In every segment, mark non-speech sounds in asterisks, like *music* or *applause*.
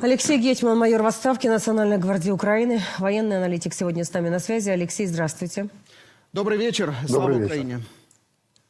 Алексей Гетман, майор в отставке Национальной гвардии Украины, военный аналитик сегодня с нами на связи. Алексей, здравствуйте. Добрый вечер. Слава Добрый вечер. Украине.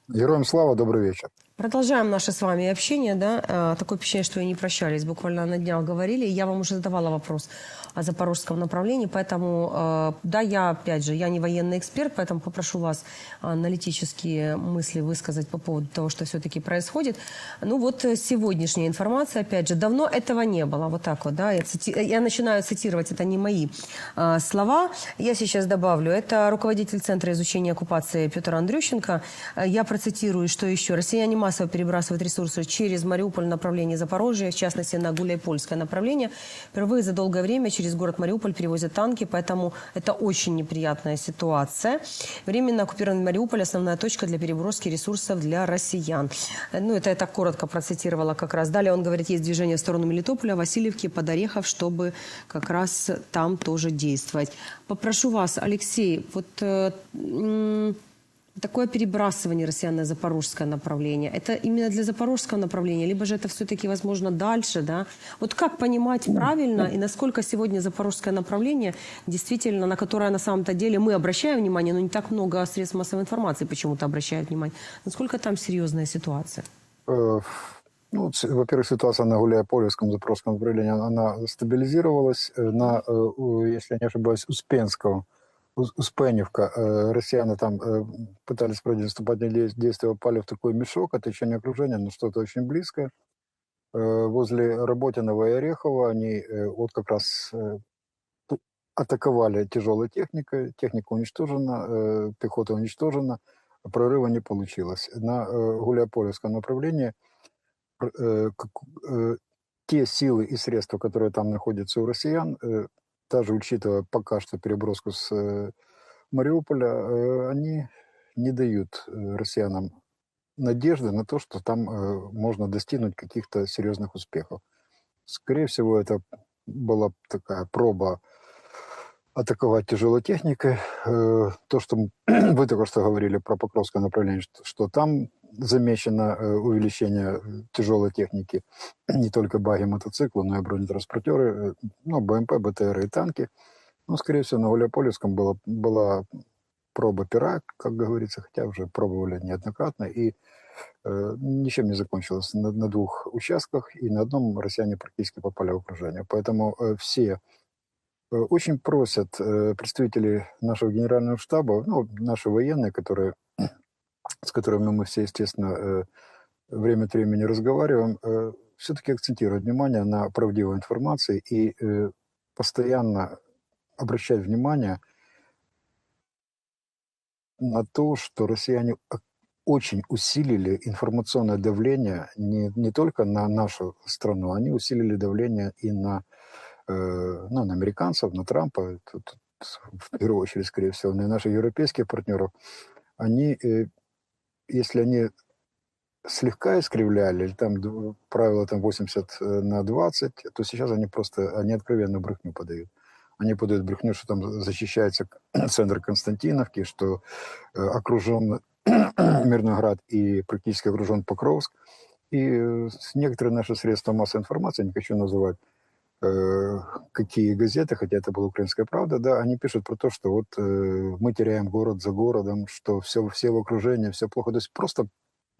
Героям слава, добрый вечер. Продолжаем наше с вами общение, да, Э, такое впечатление, что и не прощались, буквально на днях говорили, я вам уже задавала вопрос о запорожском направлении, поэтому, э, да, я, опять же, я не военный эксперт, поэтому попрошу вас аналитические мысли высказать по поводу того, что все-таки происходит. Ну вот э, сегодняшняя информация, опять же, давно этого не было, вот так вот, да, я, цити- я начинаю цитировать, это не мои э, слова, я сейчас добавлю, это руководитель Центра изучения оккупации Петр Андрющенко, Э, я процитирую, что еще, россияне массово перебрасывают ресурсы через Мариуполь в направлении Запорожья, в частности на Гуляйпольское направление. Впервые за долгое время через город Мариуполь перевозят танки, поэтому это очень неприятная ситуация. Временно оккупированный Мариуполь – основная точка для переброски ресурсов для россиян. Ну, это я так коротко процитировала как раз. Далее он говорит, есть движение в сторону Мелитополя, Васильевки, под Орехов, чтобы как раз там тоже действовать. Попрошу вас, Алексей, вот э, Такое перебрасывание россиян на запорожское направление, это именно для запорожского направления, либо же это все-таки возможно дальше, да? Вот как понимать правильно и насколько сегодня запорожское направление действительно, на которое на самом-то деле мы обращаем внимание, но не так много средств массовой информации почему-то обращают внимание, насколько там серьезная ситуация? Э, Ну, во-первых, ситуация на Гуляйполевском Запорожском направлении, она стабилизировалась. Э, На, э, если я не ошибаюсь, Успенского, Ус- Успеневка, э, россияне там э, пытались проводить наступательные дей- действия, попали в такой мешок, отечение окружения, но что-то очень близкое. Э, Возле Работиного и Орехова они вот как раз атаковали тяжелой техникой, техника уничтожена, пехота уничтожена, прорыва не получилось. На Гуляйполевском направлении те силы и средства, которые там находятся у россиян, даже учитывая пока что переброску с э, Мариуполя, э, они не дают э, россиянам надежды на то, что там можно достигнуть каких-то серьезных успехов. Скорее всего, это была такая проба атаковать тяжелой техникой. То, что *clears throat* вы только что говорили про Покровское направление, что там замечено э, увеличение э, тяжелой техники, *clears throat* не только баги, мотоциклы, но и бронетранспортеры, э, ну, БМП, БТР и танки. Ну, скорее всего, на Гуляйполевском была, была проба пера, как говорится, хотя уже пробовали неоднократно, и э, ничем не закончилось на, на двух участках, и на одном россияне практически попали в окружение. Поэтому э, все очень просят э, представители нашего генерального штаба, ну, наши военные, которые, с которыми мы все, естественно, э, время от времени разговариваем, э, все-таки акцентировать внимание на правдивой информации и э, постоянно обращать внимание на то, что россияне очень усилили информационное давление не, не только на нашу страну, они усилили давление и на, э, ну, на американцев, на Трампа, тут, тут в первую очередь, скорее всего, на наших европейских партнеров. Они, если они слегка искривляли, или там правило там 80 на 20, то сейчас они просто, они откровенно брехню подают. Они подают брехню, что там защищается *clears throat* центр Константиновки, что э, окружен *clears throat* Мирноград и практически окружен Покровск. И э, некоторые наши средства массовой информации, не хочу называть э, какие газеты, хотя это была «Украинская правда», да, они пишут про то, что вот э, мы теряем город за городом, что все, все в окружении, все плохо. То есть просто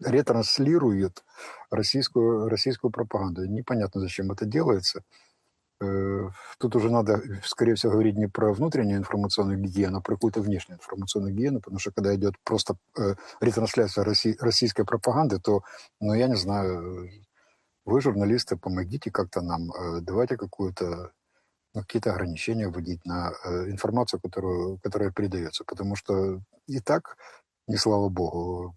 ретранслируют российскую, российскую пропаганду. Непонятно, зачем это делается. Э, Тут уже надо, скорее всего, говорить не про внутреннюю информационную гигиену, а про какую-то внешнюю информационную гигиену, потому что когда идет просто э, ретрансляция россий- российской пропаганды, то, ну, я не знаю, э, вы, журналисты, помогите как-то нам, э, давайте какую-то ну, какие-то ограничения вводить на э, информацию, которую, которая передается. Потому что и так, не слава богу,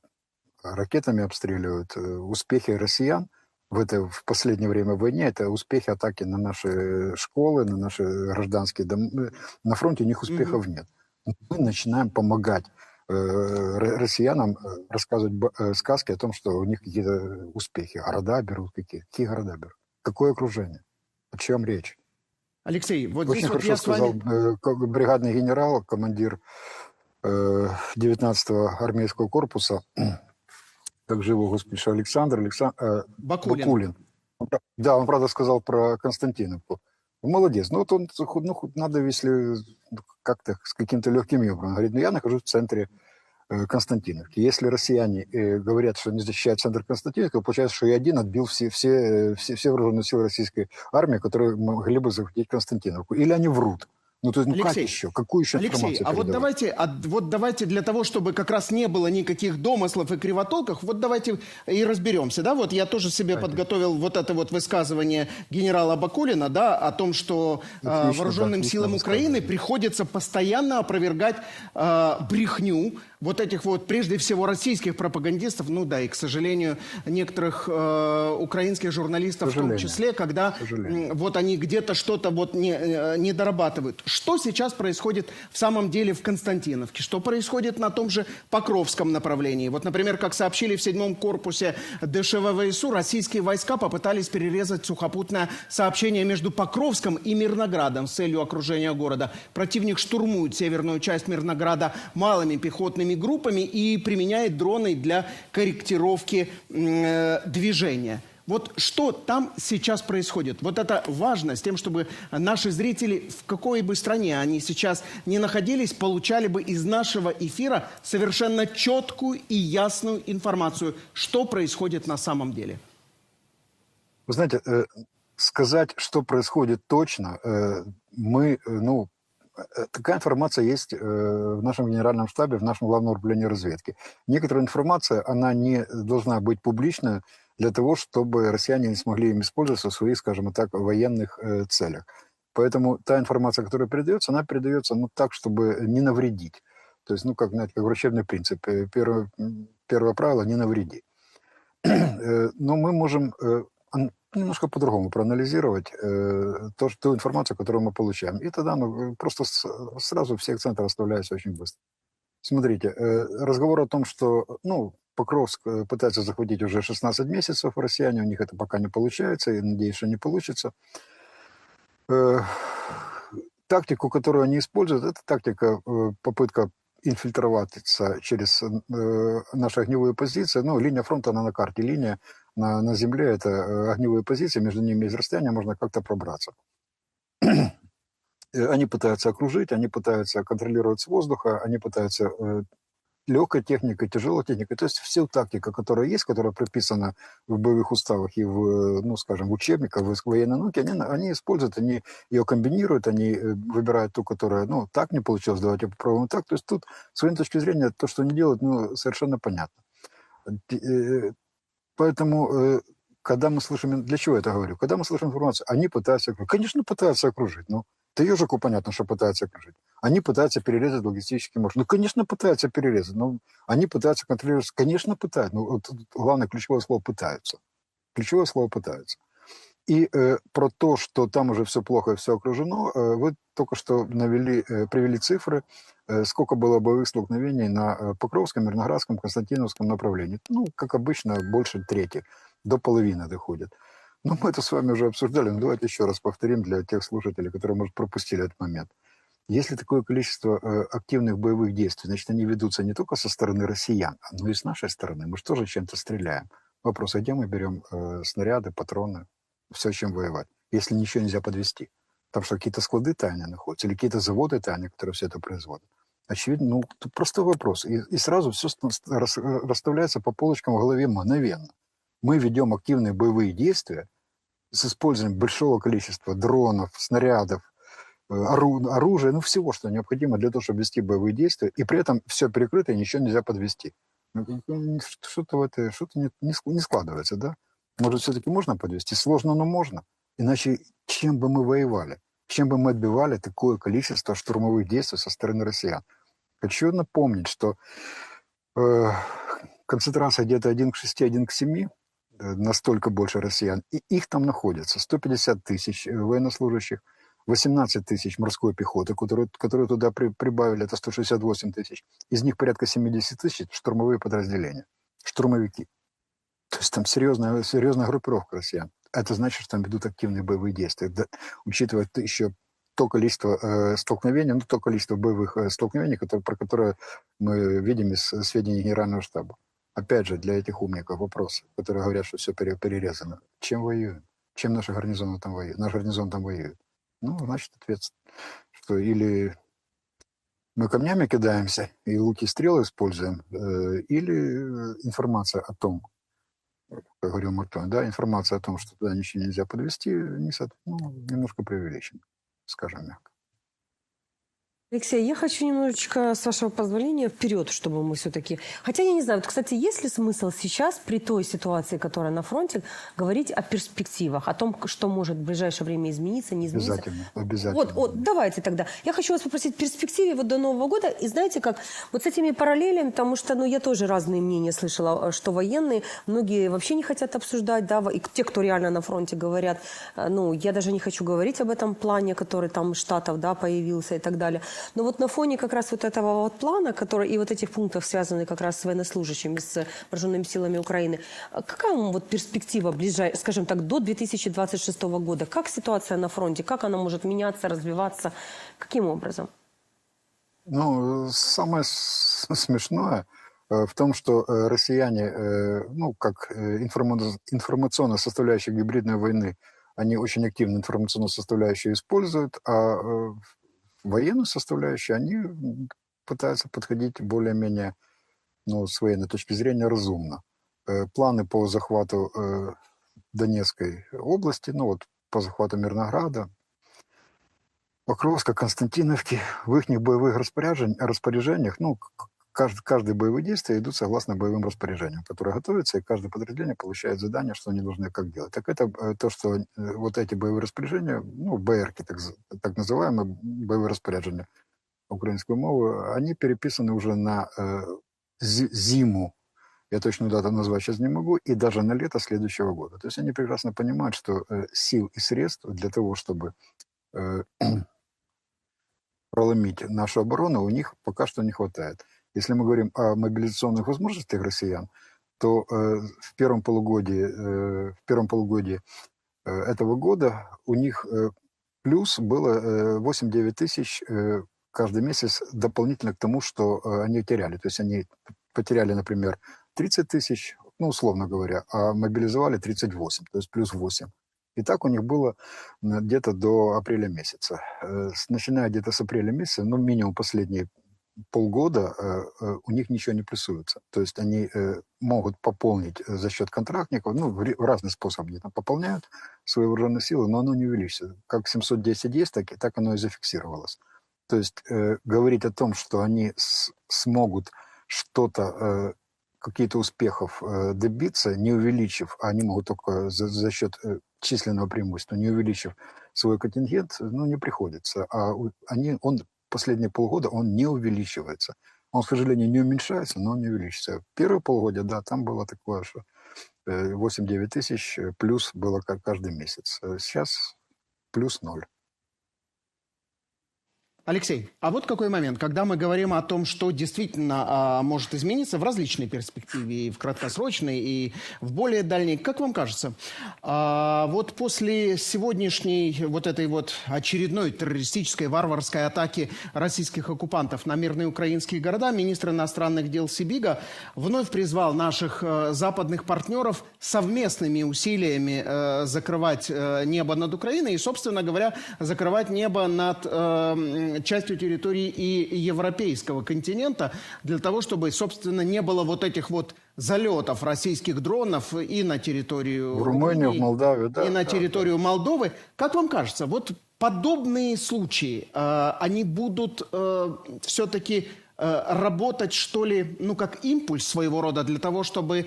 ракетами обстреливают. Э, Успехи россиян в, это, в последнее время войне – это успехи атаки на наши школы, на наши гражданские дома. На фронте у них успехов нет. Мы начинаем помогать россиянам э, рассказывать э, сказки о том, что у них какие-то успехи. Города берут какие? Какие города берут? Какое окружение? О чем речь? Алексей, вот Очень здесь вот хорошо я с сказал вами... э, ко- бригадный генерал, командир э, 19-го армейского корпуса, *clears throat* как живо, господи, что Александр, Александр Бакулин. Бакулин. Да, он, правда, сказал про Константиновку. Молодец. Ну, вот он, ну, хоть надо, если как-то с каким-то легким юмором. Он говорит, ну, я нахожусь в центре э, Константиновки. Если россияне э, говорят, что не защищают центр Константиновки, то получается, что я один отбил все, все, э, все, все вооруженные силы российской армии, которые могли бы захватить Константиновку. Или они врут. Ну, то есть, ну Алексей, как еще? Какую еще Алексей, информацию а вот давайте, а вот давайте для того, чтобы как раз не было никаких домыслов и кривотолков, вот давайте и разберемся, да, вот я тоже себе подготовил вот это вот высказывание генерала Бакулина, да, о том, что э, Отлично, вооруженным да, силам Украины приходится постоянно опровергать э, брехню вот этих вот, прежде всего, российских пропагандистов, ну да, и, к сожалению, некоторых э, украинских журналистов в том числе, когда вот они где-то что-то вот не, э, не дорабатывают. Что сейчас происходит в самом деле в Константиновке? Что происходит на том же Покровском направлении? Вот, например, как сообщили в седьмом корпусе ДШВ ВСУ, российские войска попытались перерезать сухопутное сообщение между Покровском и Мирноградом с целью окружения города. Противник штурмует северную часть Мирнограда малыми пехотными группами и применяет дроны для корректировки э, движения. Вот что там сейчас происходит? Вот это важно с тем, чтобы наши зрители, в какой бы стране они сейчас не находились, получали бы из нашего эфира совершенно четкую и ясную информацию, что происходит на самом деле. Вы знаете, э, сказать, что происходит точно, э, мы, э, ну, такая информация есть э, в нашем генеральном штабе, в нашем главном управлении разведки. Некоторая информация, она не должна быть публичная для того, чтобы россияне не смогли им использоваться в своих, скажем так, военных э, целях. Поэтому та информация, которая передается, она передается ну, так, чтобы не навредить. То есть, ну, как, знаете, как врачебный принцип. Э, Первое, первое правило – не навреди. *clears throat* Э, Но мы можем э, немножко по-другому проанализировать э, то, ту информацию, которую мы получаем. И тогда ну, просто с- сразу все акценты расставляются очень быстро. Смотрите, э, разговор о том, что ну, Покровск э, пытается захватить уже 16 месяцев россияне, у них это пока не получается, и надеюсь, что не получится. Э, Тактику, которую они используют, это тактика, э, попытка инфильтроваться через э, наши огневые позиции. Ну, линия фронта, она на карте. Линия на, на земле – это э, огневые позиции, между ними есть расстояние, можно как-то пробраться. Они пытаются окружить, они пытаются контролировать с воздуха, они пытаются э, легкой техникой, тяжелой техникой. То есть вся тактика, которая есть, которая прописана в боевых уставах и в, э, ну, скажем, в учебниках, в военной науке, они, они используют, они ее комбинируют, они э, выбирают ту, которая, ну, так не получилось, давайте попробуем так. То есть тут, с военной точки зрения, то, что они делают, ну, совершенно понятно. Поэтому, э, когда мы слышим, для чего я это говорю? Когда мы слышим информацию, они пытаются окружить. Конечно, пытаются окружить. Ну, да ежику понятно, что пытаются окружить. Они пытаются перерезать логистический маршрут. Ну, конечно, пытаются перерезать. Ну, они пытаются контролировать. Конечно, пытаются. Ну, вот главное ключевое слово «пытаются». Ключевое слово «пытаются». И э, про то, что там уже все плохо все окружено, э, вы только что навели, э, привели цифры, э, сколько было боевых столкновений на э, Покровском, Мирноградском, Константиновском направлении. Ну, как обычно, больше трети, до половины доходит. Ну, мы это с вами уже обсуждали, но давайте еще раз повторим для тех слушателей, которые, может, пропустили этот момент. Если такое количество э, активных боевых действий, значит, они ведутся не только со стороны россиян, но и с нашей стороны. Мы же тоже чем-то стреляем. Вопрос, а где мы берем э, снаряды, патроны, все, чем воевать, если ничего нельзя подвести? Там что, какие-то склады тайны находятся или какие-то заводы тайны, которые все это производят? Очевидно, ну, тут простой вопрос. И, и сразу все расставляется по полочкам в голове мгновенно. Мы ведем активные боевые действия с использованием большого количества дронов, снарядов, э, ору- оружия, ну, всего, что необходимо для того, чтобы вести боевые действия, и при этом все перекрыто, и ничего нельзя подвести. Ну, ну, Что-то в это, что-то не, не складывается, да? Может, все-таки можно подвести? Сложно, но можно. Иначе чем бы мы воевали? Чем бы мы отбивали такое количество штурмовых действий со стороны россиян? Хочу напомнить, что э, концентрация где-то 1 к 6, 1 к 7, э, настолько больше россиян, и их там находится 150 тысяч э, военнослужащих, 18 тысяч морской пехоты, которые, которые туда при- прибавили, это 168 тысяч. Из них порядка 70 тысяч штурмовые подразделения, штурмовики. То есть там серьезная, серьезная группировка россиян. Это значит, что там ведут активные боевые действия. Да, учитывая еще то количество э, столкновений, ну, то количество боевых э, столкновений, которые, про которые мы видим из э, сведений Генерального штаба. Опять же, для этих умников вопрос, которые говорят, что все перерезано. Чем воюем? чем наши гарнизоны там воюют. Наш гарнизон там воюет. Ну, значит, ответственно. Что или мы камнями кидаемся и луки и стрелы используем, э, или э, информация о том, как говорил Мартон, да, информация о том, что туда ничего нельзя подвести, не, ну, немножко преувеличена, скажем мягко. Алексей, я хочу немножечко, с вашего позволения, вперед, чтобы мы все-таки... Хотя я не знаю, вот, кстати, есть ли смысл сейчас, при той ситуации, которая на фронте, говорить о перспективах, о том, что может в ближайшее время измениться, не измениться? Обязательно, обязательно. Вот, вот, давайте тогда. Я хочу вас попросить перспективе вот до Нового года. И знаете как, вот с этими параллелями, потому что, ну, я тоже разные мнения слышала, э, что военные, многие вообще не хотят обсуждать, да, и те, кто реально на фронте говорят, э, ну, я даже не хочу говорить об этом плане, который там штатов, да, появился и так далее. Но вот на фоне как раз вот этого вот плана, который и вот этих пунктов, связанных как раз с военнослужащими, с вооруженными силами Украины, э, какая вам вот перспектива ближай, скажем так, до 2026 года? Как ситуация на фронте? Как она может меняться, развиваться? Каким образом? Ну, самое смешное э, в том, что э, россияне, ну, как информа- информационная составляющая гибридной войны, они очень активно информационную составляющую используют, а военную составляющую они пытаются подходить более-менее, ну, с военной точки зрения, разумно. Э, Планы по захвату э, Донецкой области, ну, вот по захвату Мирнограда, Покровска, Константиновки, в их боевых распоряжениях, ну, каждый, каждые боевые действия идут согласно боевым распоряжениям, которые готовятся, и каждое подразделение получает задание, что они должны как делать. Так это э, то, что э, вот эти боевые распоряжения, ну, БРки, так, так называемые боевые распоряжения украинской мовы, они переписаны уже на э, зи- зиму, я точную дату назвать сейчас не могу, и даже на лето следующего года. То есть они прекрасно понимают, что э, сил и средств для того, чтобы э, *clears throat* проломить нашу оборону, у них пока что не хватает. Если мы говорим о мобилизационных возможностях россиян, то э, в первом полугодии, э, в первом полугодии э, этого года у них плюс было э, 8-9 тысяч каждый месяц дополнительно к тому, что они теряли. То есть они потеряли, например, 30 тысяч, ну, условно говоря, а мобилизовали 38, то есть плюс 8. И так у них было где-то до апреля месяца. Начиная где-то с апреля месяца, ну, минимум последние полгода э, э, у них ничего не плюсуется. То есть они э, могут пополнить за счет контрактников, ну, в разный способ они там пополняют свои вооруженные силы, но оно не увеличится. Как 710 есть, так, и- так оно и зафиксировалось. То есть говорить о том, что они смогут что-то, какие-то успехов добиться, не увеличив, а они могут только за, за счет численного преимущества, не увеличив свой контингент, ну, не приходится. А они, он последние полгода, он не увеличивается. Он, к сожалению, не уменьшается, но он не увеличивается. Первые полгода, да, там было такое, что э, 8-9 тысяч э, плюс было каждый месяц. Э, Сейчас плюс ноль. Алексей, а вот какой момент, когда мы говорим о том, что действительно а, может измениться в различной перспективе, и в краткосрочной, и в более дальней, как вам кажется, а, вот после сегодняшней вот этой вот очередной террористической варварской атаки российских оккупантов на мирные украинские города, министр иностранных дел Сибига вновь призвал наших э, западных партнеров совместными усилиями э, закрывать э, небо над Украиной и, собственно говоря, закрывать небо над м, частью территории и европейского континента для того, чтобы, собственно, не было вот этих вот залетов российских дронов и на территорию В Румынию, в Румынии, Молдавию, да. и на да, территорию Молдовы. Как вам кажется, вот подобные случаи, э, они будут все-таки работать, что ли, ну, как импульс своего рода для того, чтобы э,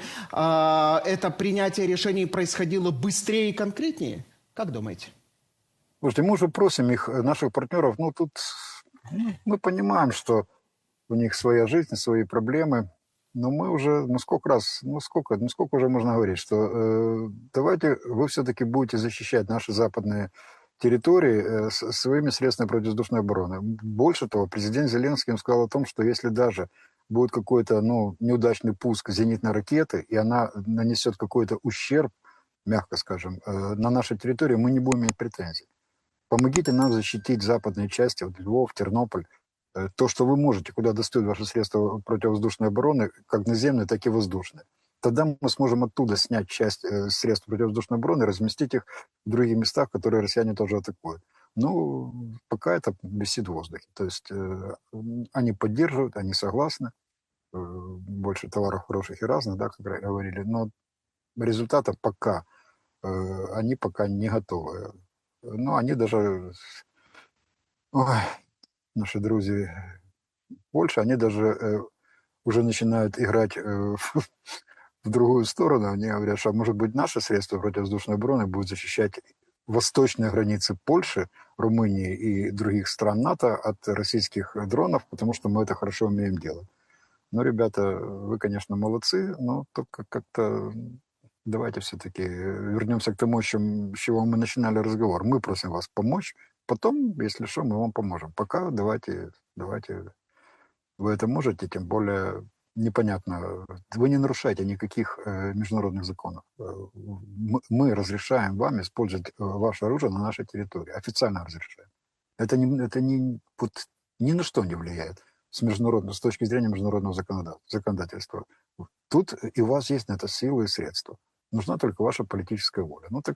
это принятие решений происходило быстрее и конкретнее? Как думаете? Слушайте, мы уже просим их, э, наших партнеров, ну тут ну, мы понимаем, что у них своя жизнь, свои проблемы, но мы уже, ну сколько раз, ну сколько, ну сколько уже можно говорить, что э, давайте вы все-таки будете защищать наши западные территории э, своими средствами противовоздушной обороны. Больше того, президент Зеленский им сказал о том, что если даже будет какой-то ну, неудачный пуск зенитной ракеты, и она нанесет какой-то ущерб, мягко скажем, э, на нашей территории, мы не будем иметь претензий. Помогите нам защитить западные части, вот Львов, Тернополь, Э, то, что вы можете, куда достают ваши средства противовоздушной обороны, как наземные, так и воздушные. Тогда мы сможем оттуда снять часть э, средств противовоздушной обороны разместить их в других местах, которые россияне тоже атакуют. Ну, пока это висит в воздухе. То есть э, они поддерживают, они согласны. Больше товаров хороших и разных, да, как говорили. Но результата пока они пока не готовы. Ну, они даже... Ой, наши друзья Польши, они даже э, уже начинают играть э, *laughs* в, другую сторону. Они говорят, что, может быть, наши средства противовоздушной обороны будут защищать восточные границы Польши, Румынии и других стран НАТО от российских дронов, потому что мы это хорошо умеем делать. Ну, ребята, вы, конечно, молодцы, но только как-то давайте все-таки вернемся к тому, с чем- с чего мы начинали разговор. Мы просим вас помочь, потом, если что, мы вам поможем. Пока давайте, давайте вы это можете, тем более непонятно, вы не нарушаете никаких э, международных законов. Э, мы, разрешаем вам использовать э, ваше оружие на нашей территории, официально разрешаем. Это, не, это не, вот, ни на что не влияет с, международной, с точки зрения международного законода- законодательства. Тут и у вас есть на это силы и средства. Нужна только ваша политическая воля. Ну так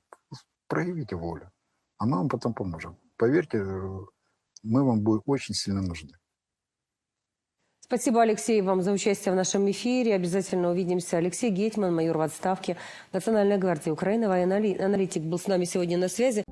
проявите волю, а мы вам потом поможем. Поверьте, э, мы вам будем очень сильно нужны. Спасибо, Алексей, вам за участие в нашем эфире. Обязательно увидимся. Алексей Гетман, майор в отставке Национальной гвардии Украины, военный аналитик, был с нами сегодня на связи.